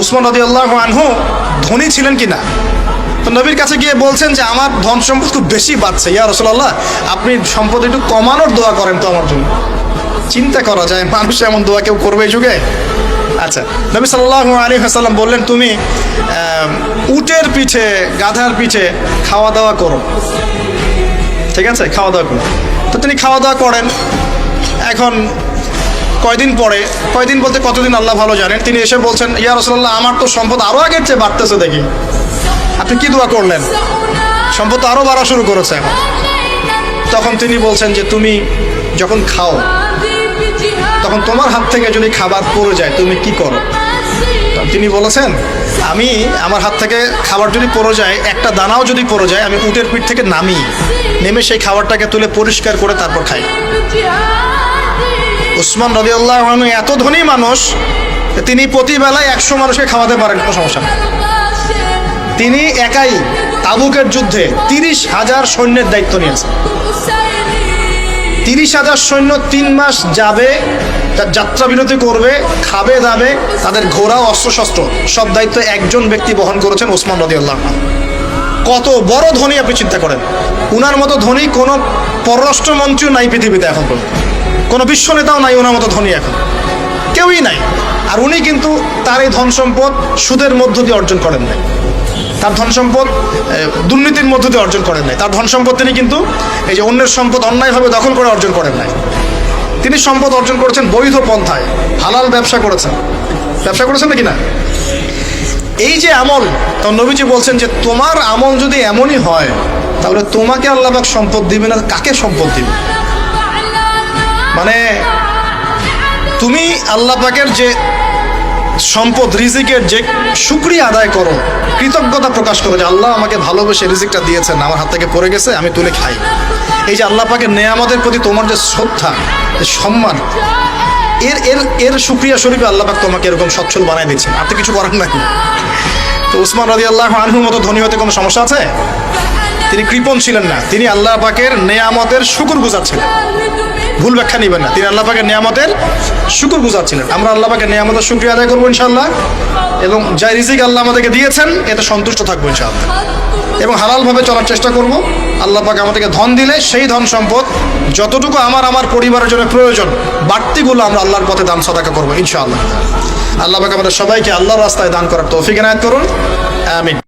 উসমান রদি আল্লাহ আনহু ধনী ছিলেন কি না তো নবীর কাছে গিয়ে বলছেন যে, আমার ধন সম্পদ খুব বেশি বাড়ছে। ইয়া রসুল্লাহ আপনি সম্পদ একটু কমানোর দোয়া করেন তো আমার জন্য। চিন্তা করা যায়, মানুষ এমন দোয়া কেউ করবে যুগে? আচ্ছা নবী সাল্লাহ আলী হাসাল্লাম বললেন, তুমি উটের পিঠে, গাধার পিঠে খাওয়া দাওয়া করো। ঠিক আছে? খাওয়া দাওয়া করো। তো তিনি খাওয়া দাওয়া করেন। এখন কয়দিন পরে, কয়দিন বলতে কতদিন আল্লাহ ভালো জানেন? তিনি এসে বলছেন, ইয়া রসল্লাহ আমার তো সম্পদ আরও আগের চেয়ে বাড়তেছে দেখি। আপনি কি দোয়া করলেন? সম্পদ তো আরও বাড়া শুরু করেছে। এখন তখন তিনি বলছেন যে, তুমি যখন খাও, তখন তোমার হাত থেকে যদি খাবার পড়ে যায়, তুমি কি করো? তিনি বলেছেন, আমি আমার হাত থেকে খাবার যদি পড়ে যায়, একটা দানাও যদি পড়ে যায়, আমি উটের পিঠ থেকে নামি। নেমে সেই খাবারটাকে তুলে পরিষ্কার করে তারপর খাই। উসমান রদিউল্লাহ এত ধনী মানুষ তিনি প্রতিবেলায় একশো মানুষকে খাওয়াতে পারেন, কোনো সমস্যা তিনি একাই তাবুকের যুদ্ধে তিরিশ হাজার সৈন্যের দায়িত্ব নিয়েছেন। তিরিশ হাজার সৈন্য তিন মাস যাবে, তার যাত্রা বিরতি করবে, খাবে দাবে, তাদের ঘোড়া, অস্ত্রশস্ত্র, সব দায়িত্ব একজন ব্যক্তি বহন করেছেন ওসমান রদিউল্লাহ কত বড় ধনী আপনি চিন্তা করেন। উনার মতো ধনী কোনো পররাষ্ট্রমন্ত্রীও নাই পৃথিবীতে এখন পর্যন্ত। কোনো বিশ্ব নেতাও নাই ওনার মতো ধনী এখন। কেউই নাই। আর উনি কিন্তু তার এই ধন সম্পদ সুদের মধ্য দিয়ে অর্জন করেন নাই। তার ধন সম্পদ দুর্নীতির মধ্য দিয়ে অর্জন করেন নাই। তার ধন সম্পদ তিনি কিন্তু এই যে অন্যের সম্পদ অন্যায়ভাবে দখল করে অর্জন করেন নাই। তিনি সম্পদ অর্জন করেছেন বৈধ পন্থায়। হালাল ব্যবসা করেছেন। ব্যবসা করেছেন নাকি না? এই যে আমল, তো নবীজি বলছেন যে তোমার আমল যদি এমনই হয়, তাহলে তোমাকে আল্লাহবাক সম্পদ দিবে না কাকে সম্পদ দিবে মানে তুমি আল্লাহ পাকের যে সম্পদ, রিজিকের যে সুক্রিয়া আদায় করো, কৃতজ্ঞতা প্রকাশ করো যে আল্লাহ আমাকে ভালোবেসে রিজিকটা দিয়েছেন, আমার হাত থেকে পড়ে গেছে, আমি তুলে খাই। এই যে আল্লাহ পাকের নেয়ামতের প্রতি তোমার যে শ্রদ্ধা সম্মান, এর এর এর সুক্রিয়া স্বরূপে আল্লাহ পাক তোমাকে এরকম সচ্ছল বানাই দিচ্ছেন আর তো কিছু করার নাই। তো উসমান রাজি আল্লাহ আনহুর মতো ধনী হতে কোনো সমস্যা আছে? তিনি কৃপণ ছিলেন না। তিনি আল্লাহ পাকের নেয়ামতের শুকুর গুজার ছিলেন। ভুল ব্যাখ্যা নেবেন না। তিনি আল্লাহ পাকের নিয়ামতের শুকুর গুজার ছিলেন আমরা আল্লাহ পাকের নিয়ামতের শুক্রিয়া আদায় করব ইনশাল্লাহ এবং যাই রিজিক আল্লাহ আমাদেরকে দিয়েছেন, এতে সন্তুষ্ট থাকব ইনশাআল্লাহ। এবং হালালভাবে চলার চেষ্টা করব। আল্লাহ পাক আমাদেরকে ধন দিলে সেই ধন সম্পদ যতটুকু আমার আমার পরিবারের জন্য প্রয়োজন, বাড়তিগুলো আমরা আল্লাহর পথে দান সদাকা করব ইনশাআল্লাহ। আল্লাহ পাক আমাদের সবাইকে আল্লাহর রাস্তায় দান করার তৌফিক এনায়ত করুন। আমিন।